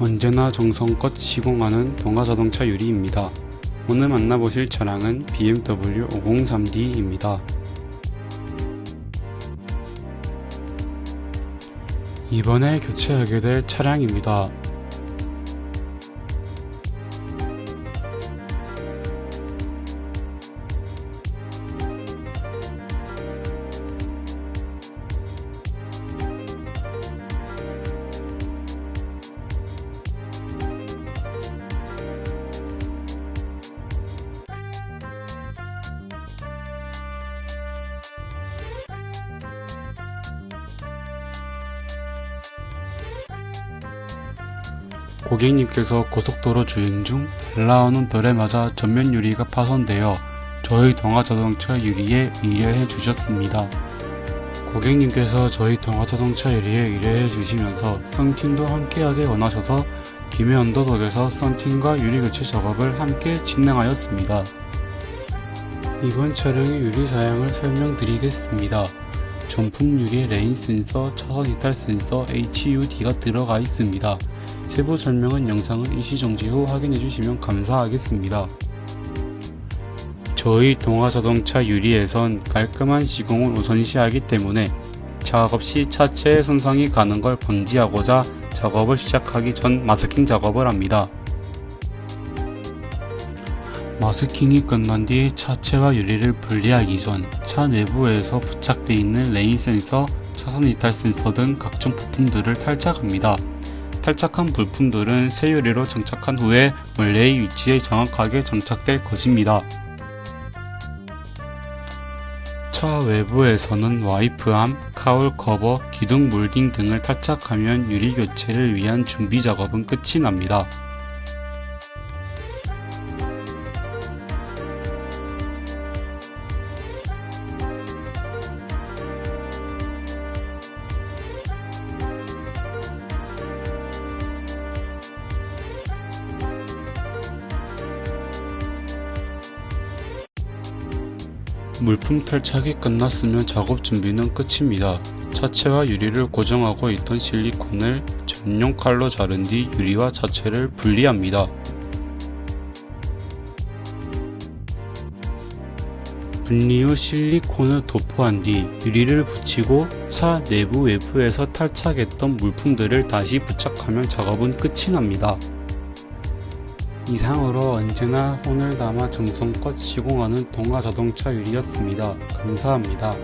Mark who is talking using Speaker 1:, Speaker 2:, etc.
Speaker 1: 언제나 정성껏 시공하는 동아자동차 유리입니다. 오늘 만나보실 차량은 BMW 503D입니다. 이번에 교체하게 될 차량입니다. 고객님께서 고속도로 주행 중 날라오는 별에 맞아 전면 유리가 파손되어 저희 동아자동차 유리에 의뢰해 주셨습니다. 고객님께서 저희 동아자동차 유리에 의뢰해 주시면서 썬팅도 함께하게 원하셔서 김해 언더독에서 썬팅과 유리 교체 작업을 함께 진행하였습니다. 이번 차량의 유리 사양을 설명드리겠습니다. 전품 유리에 레인 센서, 차선 이탈 센서, HUD가 들어가 있습니다. 세부 설명은 영상을 일시정지 후 확인해 주시면 감사하겠습니다. 저희 동아자동차 유리에선 깔끔한 시공을 우선시하기 때문에 작업 시 차체의 손상이 가는 걸 방지하고자 작업을 시작하기 전 마스킹 작업을 합니다. 마스킹이 끝난 뒤 차체와 유리를 분리하기 전 차 내부에서 부착되어 있는 레인 센서, 차선 이탈 센서 등 각종 부품들을 탈착합니다. 탈착한 부품들은 새 유리로 장착한 후에 원래의 위치에 정확하게 장착될 것입니다. 차 외부에서는 와이프암, 카울 커버, 기둥 몰딩 등을 탈착하면 유리 교체를 위한 준비 작업은 끝이 납니다. 물품 탈착이 끝났으면 작업 준비는 끝입니다. 차체와 유리를 고정하고 있던 실리콘을 전용 칼로 자른 뒤 유리와 차체를 분리합니다. 분리 후 실리콘을 도포한 뒤 유리를 붙이고 차 내부 외부에서 탈착했던 물품들을 다시 부착하면 작업은 끝이 납니다. 이상으로 언제나 혼을 담아 정성껏 시공하는 동아자동차 유리였습니다. 감사합니다.